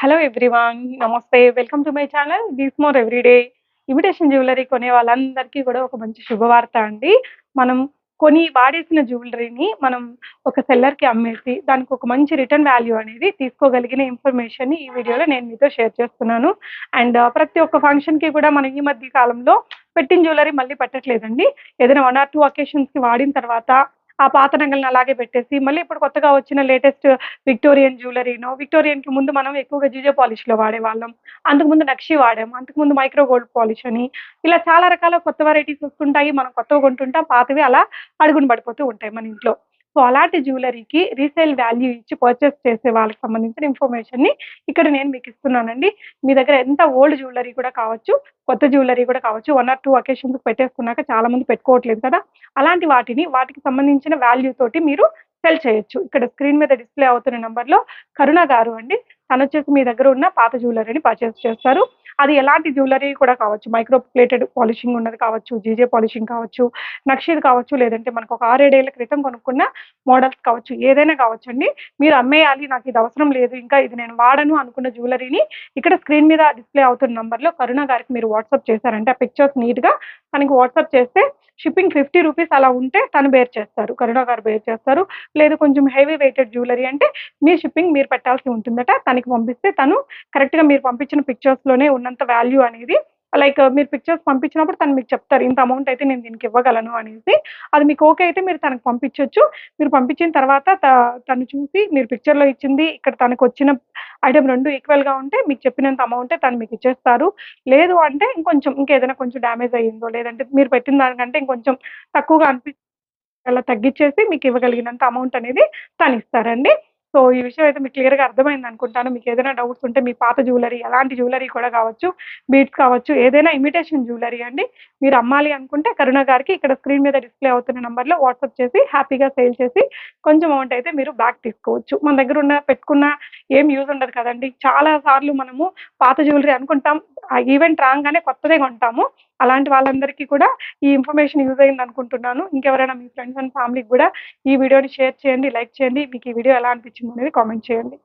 Hello everyone నమస్తే. Welcome to my channel this more everyday imitation jewellery కొనే వాళ్ళందరికీ కూడా ఒక మంచి శుభవార్త అండి. మనం కొని వాడేసిన జ్యువెలరీని మనం ఒక సెల్లర్కి అమ్మేసి దానికి ఒక మంచి రిటర్న్ వాల్యూ అనేది తీసుకోగలిగిన ఇన్ఫర్మేషన్ ఈ వీడియోలో నేను మీతో షేర్ చేస్తున్నాను. అండ్ uh, ప్రతి ఒక్క ఫంక్షన్కి కూడా మనం ఈ మధ్య కాలంలో పెట్టిన జ్యువెలరీ మళ్ళీ పెట్టట్లేదండి. ఏదైనా వన్ ఆర్ టూ అకేషన్స్కి వాడిన తర్వాత ఆ పాత రంగులను అలాగే పెట్టేసి మళ్ళీ ఇప్పుడు కొత్తగా వచ్చిన లేటెస్ట్ విక్టోరియన్ జ్యువెలరీనో విక్టోరియన్కి ముందు మనం ఎక్కువగా జీజో పాలిష్లో వాడేవాళ్ళం. అంతకుముందు నక్షి వాడాం అంతకుముందు మైక్రో గోల్డ్ పాలిష్ అని. ఇలా చాలా రకాల కొత్త వెరైటీస్ వస్తుంటాయి మనం కొత్తగా కొంటుంటాం పాతవి అలా అడుగును పడిపోతూ ఉంటాయి మన ఇంట్లో. సో అలాంటి జ్యువెలరీకి రీసేల్ వాల్యూ ఇచ్చి పర్చేస్ చేసే వాళ్ళకి సంబంధించిన ఇన్ఫర్మేషన్ని ఇక్కడ నేను మీకు ఇస్తున్నానండి. మీ దగ్గర ఎంత ఓల్డ్ జ్యువెలరీ కూడా కావచ్చు కొత్త జ్యువెలరీ కూడా కావచ్చు వన్ ఆర్ టూ అకేషన్స్ పెట్టేసుకున్నాక చాలా మంది పెట్టుకోవట్లేదు కదా. అలాంటి వాటిని వాటికి సంబంధించిన వాల్యూ తోటి మీరు సెల్ చేయొచ్చు. ఇక్కడ స్క్రీన్ మీద డిస్ప్లే అవుతున్న నెంబర్లో కరుణ గారు అండి. తను వచ్చేసి మీ దగ్గర ఉన్న పాత జ్యువెలరీని పర్చేస్ చేస్తారు. అది ఎలాంటి జ్యువెలరీ కూడా కావచ్చు. మైక్రో ప్లేటెడ్ పాలిషింగ్ ఉన్నది కావచ్చు జీజే పాలిషింగ్ కావచ్చు నక్షీది కావచ్చు లేదంటే మనకు ఒక ఆరేడేళ్ళ క్రితం కొనుక్కున్న మోడల్స్ కావచ్చు ఏదైనా కావచ్చు అండి. మీరు అమ్మేయాలి నాకు ఇది అవసరం లేదు ఇంకా ఇది నేను వాడను అనుకున్న జ్యువెలరీని ఇక్కడ స్క్రీన్ మీద డిస్ప్లే అవుతున్న నంబర్లో కరుణ గారికి మీరు వాట్సాప్ చేశారంటే ఆ పిక్చర్స్ నీట్గా తనకి వాట్సాప్ చేస్తే షిప్పింగ్ ఫిఫ్టీ రూపీస్ అలా ఉంటే తను బేర్ చేస్తారు. కరుణ గారు బేర్ చేస్తారు. లేదు కొంచెం హెవీ వెయిటెడ్ జ్యువెలరీ అంటే మీ షిప్పింగ్ మీరు పెట్టాల్సి ఉంటుందట. తనకి పంపిస్తే తను కరెక్ట్గా మీరు పంపించిన పిక్చర్స్లోనే ఉన్నంత వాల్యూ అనేది లైక్ మీరు పిక్చర్స్ పంపించినప్పుడు తను మీకు చెప్తారు ఇంత అమౌంట్ అయితే నేను దీనికి ఇవ్వగలను అనేసి. అది మీకు ఓకే అయితే మీరు తనకు పంపించవచ్చు మీరు పంపించిన తర్వాత తను చూసి మీరు పిక్చర్లో ఇచ్చింది ఇక్కడ తనకు వచ్చిన ఐటమ్ రెండు ఈక్వల్గా ఉంటే మీకు చెప్పినంత అమౌంటే తను మీకు ఇచ్చేస్తారు. లేదు అంటే ఇంకొంచెం ఇంకేదైనా కొంచెం డ్యామేజ్ అయ్యిందో లేదంటే మీరు పెట్టిన దానికంటే ఇంకొంచెం తక్కువగా అనిపి అలా తగ్గించేసి మీకు ఇవ్వగలిగినంత అమౌంట్ అనేది తను ఇస్తారండి. సో ఈ విషయం అయితే మీకు క్లియర్గా అర్థమైంది అనుకుంటాను. మీకు ఏదైనా డౌట్స్ ఉంటే మీ పాత జ్యువెలరీ ఎలాంటి జ్యువెలరీ కూడా కావచ్చు బీట్స్ కావచ్చు ఏదైనా ఇమిటేషన్ జ్యువెలరీ అండి. మీరు అమ్మాలి అనుకుంటే కరుణ గారికి ఇక్కడ స్క్రీన్ మీద డిస్ప్లే అవుతున్న నెంబర్లో వాట్సాప్ చేసి హ్యాపీగా సేల్ చేసి కొంచెం అమౌంట్ అయితే మీరు బ్యాక్ తీసుకోవచ్చు. మన దగ్గర ఉన్న పెట్టుకున్న ఏం యూజ్ ఉండదు కదండి. చాలా సార్లు మనము పాత జ్యువెలరీ అనుకుంటాం. ఆ ఈవెంట్ రాగానే కొత్తదే కొంటాము. అలాంటి వాళ్ళందరికీ కూడా ఈ ఇన్ఫర్మేషన్ యూజ్ అయింది అనుకుంటున్నాను. ఇంకెవరైనా మీ ఫ్రెండ్స్ అండ్ ఫ్యామిలీకి కూడా ఈ వీడియోని షేర్ చేయండి లైక్ చేయండి. మీకు ఈ వీడియో ఎలా అనిపించింది అనేది కామెంట్ చేయండి.